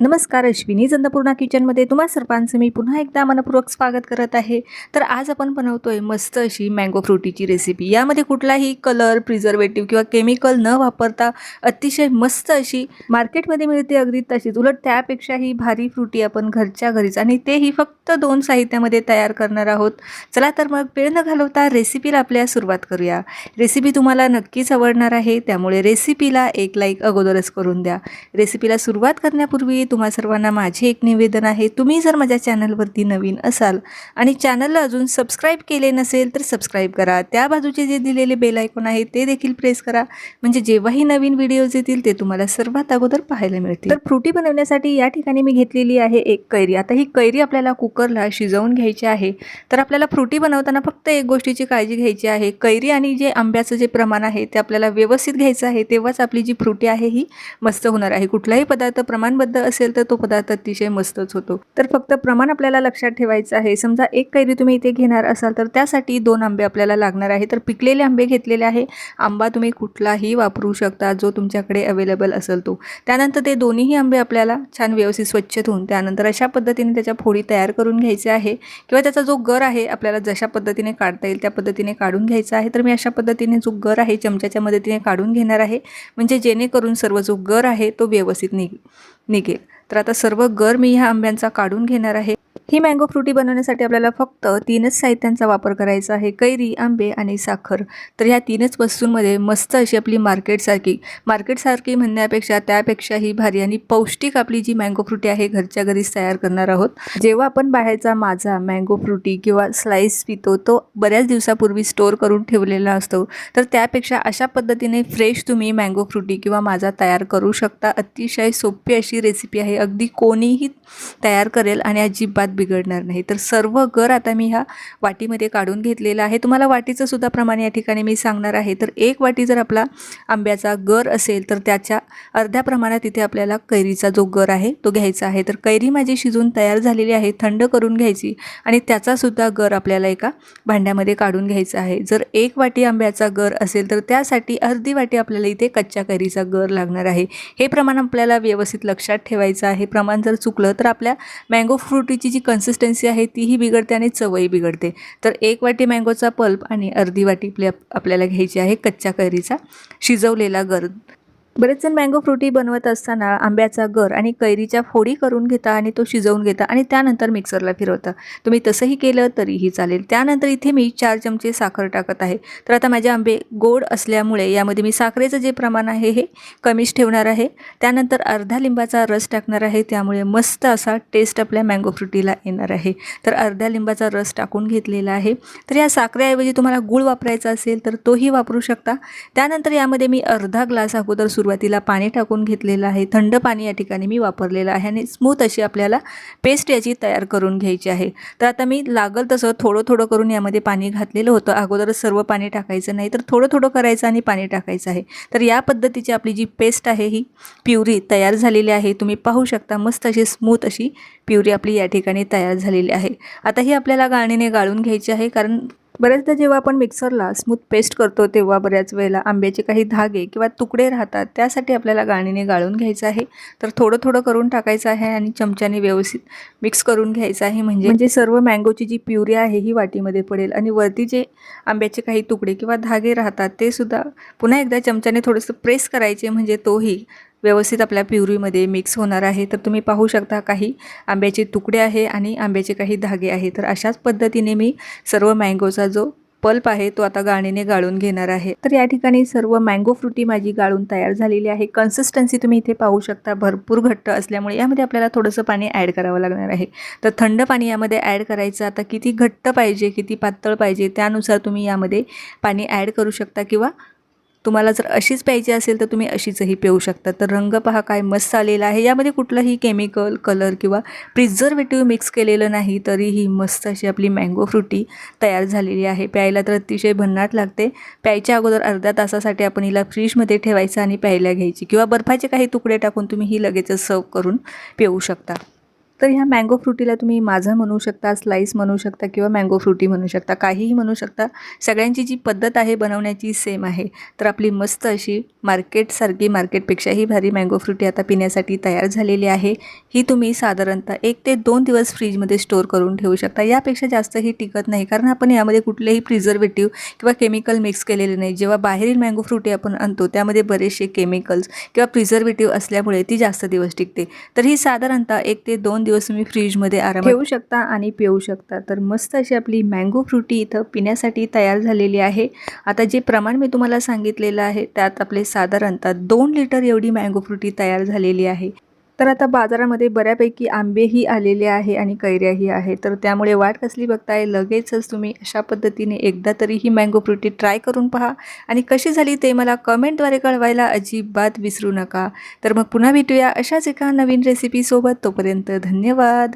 नमस्कार अश्विनी चंद्रपूर्णा किचनमध्ये तुम्हा सर्वांचं मी पुन्हा एकदा मनपूर्वक स्वागत करत आहे. तर आज आपण बनवतो आहे मस्त अशी मँगो फ्रुटीची रेसिपी यामध्ये कुठलाही कलर प्रिझर्वेटिव्ह किंवा केमिकल न वापरता अतिशय मस्त अशी मार्केटमध्ये मिळते अगदी तशीच. उलट त्यापेक्षाही भारी फ्रुटी आपण घरच्या घरीच आणि तेही फक्त दोन साहित्यामध्ये तयार करणार आहोत. चला तर मग वेळ न घालवता रेसिपीला आपल्या सुरुवात करूया. रेसिपी तुम्हाला नक्कीच आवडणार आहे त्यामुळे रेसिपीला एक लाईक अगोदरच करून द्या. रेसिपीला सुरुवात करण्यापूर्वी तुम्हा सर्वांना माझे एक निवेदन आहे. तुम्ही जर माझ्या चॅनलवरती नवीन असाल आणि चॅनलला अजून सबस्क्राईब केले नसेल तर सबस्क्राईब करा. त्या बाजूचे जे दिलेले बेल आयकॉन आहे ते देखील प्रेस करा. म्हणजे जेव्हाही नवीन व्हिडिओज येतील ते तुम्हाला सर्वात अगोदर पाहायला मिळतील. तर फ्रुटी बनवण्यासाठी या ठिकाणी मी घेतलेली आहे एक कैरी. आता ही कैरी आपल्याला कुकरला शिजवून घ्यायची आहे. तर आपल्याला फ्रुटी बनवताना फक्त एक गोष्टीची काळजी घ्यायची आहे. कैरी आणि जे आंब्याचं जे प्रमाण आहे ते आपल्याला व्यवस्थित घ्यायचं आहे. तेव्हाच आपली जी फ्रुटी आहे ही मस्त होणार आहे. कुठलाही पदार्थ प्रमाणबद्ध असेल तर तो पदार्थ अतिशय मस्तच होतो. तर फक्त प्रमाण आपल्याला लक्षात ठेवायचं आहे. समजा एक कैरी तुम्ही इथे घेणार असाल तर त्यासाठी दोन आंबे आपल्याला लागणार आहे तर पिकलेले आंबे घेतलेले आहे. आंबा तुम्ही कुठलाही वापरू शकता जो तुमच्याकडे अवेलेबल असेल तो. त्यानंतर ते दोन्हीही आंबे आपल्याला छान व्यवस्थित स्वच्छ धुवून त्यानंतर अशा पद्धतीने त्याच्या फोडी तयार करून घ्यायचे आहे. किंवा त्याचा जो गर आहे आपल्याला जशा पद्धतीने काढता येईल त्या पद्धतीने काढून घ्यायचा आहे. तर मी अशा पद्धतीने जो गर आहे चमच्याच्या मदतीने काढून घेणार आहे. म्हणजे जेणेकरून सर्व जो गर आहे तो व्यवस्थित निघेल. निघेल. तर आता सर्व गर मी ह्या आंब्यांचा काढून घेणार आहे. ही मँगो फ्रुटी बनवण्यासाठी आपल्याला फक्त तीनच साहित्यांचा वापर करायचा आहे. कैरी आंबे आणि साखर. तर ह्या तीनच वस्तूंमध्ये मस्त अशी आपली मार्केटसारखी मार्केटसारखी म्हणण्यापेक्षा त्यापेक्षाही भारी आणि पौष्टिक आपली जी मँगो फ्रुटी आहे घरच्या घरीच तयार करणार आहोत. जेव्हा आपण बाहेरचा माझा मँगो फ्रुटी किंवा स्लाईस पितो तो बऱ्याच दिवसापूर्वी स्टोअर करून ठेवलेला असतो. तर त्यापेक्षा अशा पद्धतीने फ्रेश तुम्ही मँगो फ्रुटी किंवा माझा तयार करू शकता. अतिशय सोपी अशी रेसिपी आहे. अगदी कोणीही तयार करेल आणि अजिबात बिघडणार नाही. तर सर्व गर आता मी ह्या वाटीमध्ये काढून घेतलेला आहे. तुम्हाला वाटीचं सुद्धा प्रमाण या ठिकाणी मी सांगणार आहे. तर एक वाटी जर आपला आंब्याचा गर असेल तर त्याच्या अर्ध्या प्रमाणात इथे आपल्याला कैरीचा जो गर आहे तो घ्यायचा आहे. तर कैरी माझी शिजून तयार झालेली आहे थंड करून घ्यायची आणि त्याचासुद्धा गर आपल्याला एका भांड्यामध्ये काढून घ्यायचा आहे. जर एक वाटी आंब्याचा गर असेल तर त्यासाठी अर्धी वाटी आपल्याला इथे कच्च्या कैरीचा गर लागणार आहे. हे प्रमाण आपल्याला व्यवस्थित लक्षात ठेवायचं आहे. प्रमाण जर चुकलं तर आपल्या मँगो फ्रुटीची जी कन्सिस्टन्सी आहे तीही बिघडते आणि चवही बिघडते. तर एक वाटी मँगोचा पल्प आणि अर्धी वाटी आपली आपल्याला घ्यायची आहे कच्च्या कैरीचा शिजवलेला गर बरेच जण मँगो फ्रुटी बनवत असताना आंब्याचा गर आणि कैरीच्या फोडी करून घेता आणि तो शिजवून घेता आणि त्यानंतर मिक्सरला फिरवता. तुम्ही तसंही केलं तरीही चालेल. त्यानंतर इथे मी चार चमचे साखर टाकत आहे. तर आता माझे आंबे गोड असल्यामुळे यामध्ये मी साखरेचं जे प्रमाण आहे हे कमीच ठेवणार आहे. त्यानंतर अर्धा लिंबाचा रस टाकणार आहे. त्यामुळे मस्त असा टेस्ट आपल्या मँगो फ्रुटीला येणार आहे. तर अर्ध्या लिंबाचा रस टाकून घेतलेला आहे. तर या साखरेऐवजी तुम्हाला गूळ वापरायचा असेल तर तोही वापरू शकता. त्यानंतर यामध्ये मी अर्धा ग्लास अगोदर सुरुवातीला पाणी टाकून घेतलेलं आहे. थंड पाणी या ठिकाणी मी वापरलेलं आहे आणि स्मूथ अशी आपल्याला पेस्ट याची तयार करून घ्यायची आहे. तर आता मी लागल तसं थोडं थोडं करून यामध्ये पाणी घातलेलं होतं. अगोदरच सर्व पाणी टाकायचं नाही तर थोडं थोडं करायचं आणि पाणी टाकायचं आहे. तर या पद्धतीची आपली जी पेस्ट आहे ही प्युरी तयार झालेली आहे. तुम्ही पाहू शकता मस्त अशी स्मूथ अशी प्युरी आपली या ठिकाणी तयार झालेली आहे. आता ही आपल्याला गाळणीने गाळून घ्यायची आहे कारण बऱ्याचदा जेव्हा आपण मिक्सरला स्मूथ पेस्ट करतो तेव्हा बऱ्याच वेळेला आंब्याचे काही धागे किंवा तुकडे राहतात त्यासाठी आपल्याला गाळणीने गाळून घ्यायचं आहे. तर थोडं थोडं करून टाकायचं आहे आणि चमच्याने व्यवस्थित मिक्स करून घ्यायचं आहे. म्हणजे म्हणजे सर्व मँगोची जी प्युरी आहे ही वाटीमध्ये पडेल आणि वरती जे आंब्याचे काही तुकडे किंवा धागे राहतात ते सुद्धा पुन्हा एकदा चमच्याने थोडंसं प्रेस करायचे म्हणजे तोही व्यवस्थित आपल्या प्युरीमध्ये मिक्स होणार आहे. तर तुम्ही पाहू शकता काही आंब्याचे तुकडे आहे आणि आंब्याचे काही धागे आहे. तर अशाच पद्धतीने मी सर्व मँगोचा जो पल्प आहे तो आता गाळणीने गाळून घेणार आहे. तर या ठिकाणी सर्व मँगो फ्रुटी माझी गाळून तयार झालेली आहे. कन्सिस्टन्सी तुम्ही इथे पाहू शकता. भरपूर घट्ट असल्यामुळे यामध्ये आपल्याला थोडंसं पाणी ॲड करावं लागणार आहे. तर थंड पाणी यामध्ये ॲड करायचं. आता किती घट्ट पाहिजे किती पातळ पाहिजे त्यानुसार तुम्ही यामध्ये पाणी ॲड करू शकता किंवा तुम्हाला जर अशीच प्यायची असेल तर तुम्ही अशीचही पिऊ शकता. तर रंग पहा काय मस्त आलेला आहे. यामध्ये कुठलंही केमिकल कलर किंवा प्रिझर्वेटिव्ह मिक्स केलेलं नाही तरीही मस्त अशी आपली मँगो फ्रुटी तयार झालेली आहे. प्यायला तर अतिशय भन्नाट लागते. प्यायच्या अगोदर अर्ध्या तासासाठी आपण हिला फ्रीजमध्ये ठेवायचं आणि प्यायला घ्यायची किंवा बर्फाचे काही तुकडे टाकून तुम्ही ही लगेचच सर्व करून पिऊ शकता. तर ह्या मँगो फ्रुटीला तुम्ही माझं म्हणू शकता स्लाईस म्हणू शकता किंवा मँगो फ्रुटी म्हणू शकता काहीही म्हणू शकता सगळ्यांची जी पद्धत आहे बनवण्याची सेम आहे. तर आपली मस्त अशी मार्केटसारखी मार्केटपेक्षाही भारी मँगो फ्रुटी आता पिण्यासाठी तयार झालेली आहे. ही तुम्ही साधारणतः एक ते दोन दिवस फ्रीजमध्ये स्टोअर करून ठेवू शकता. यापेक्षा जास्त ही टिकत नाही कारण आपण यामध्ये कुठलेही प्रिझर्वेटिव्ह किंवा केमिकल मिक्स केलेले नाही. जेव्हा बाहेरील मँगो फ्रुटी आपण आणतो त्यामध्ये बरेचसे केमिकल्स किंवा प्रिझर्वेटिव्ह असल्यामुळे ती जास्त दिवस टिकते. तर ही साधारणतः एक ते दोन दिवस तुम्ही फ्रीजमध्ये आराम ठेवू शकता आणि पिऊ शकता. तर मस्त अशी आपली मँगो फ्रुटी इथं पिण्यासाठी तयार झालेली आहे. आता जे प्रमाण मी तुम्हाला सांगितलेलं आहे त्यात आपले साधारणतः दोन लिटर एवढी मँगो फ्रुटी तयार झालेली आहे. तर आता बाजारामध्ये बऱ्यापैकी आंबेही आलेले आहे आणि कैऱ्याही आहे. तर त्यामुळे वाट कसली बघताय? लगेचच तुम्ही अशा पद्धतीने एकदा तरी ही मँगो फ्रुटी ट्राय करून पहा. आणि कशी झाली ते मला कमेंटद्वारे कळवायला अजिबात विसरू नका. तर मग पुन्हा भेटूया अशाच एका नवीन रेसिपीसोबत तोपर्यंत धन्यवाद!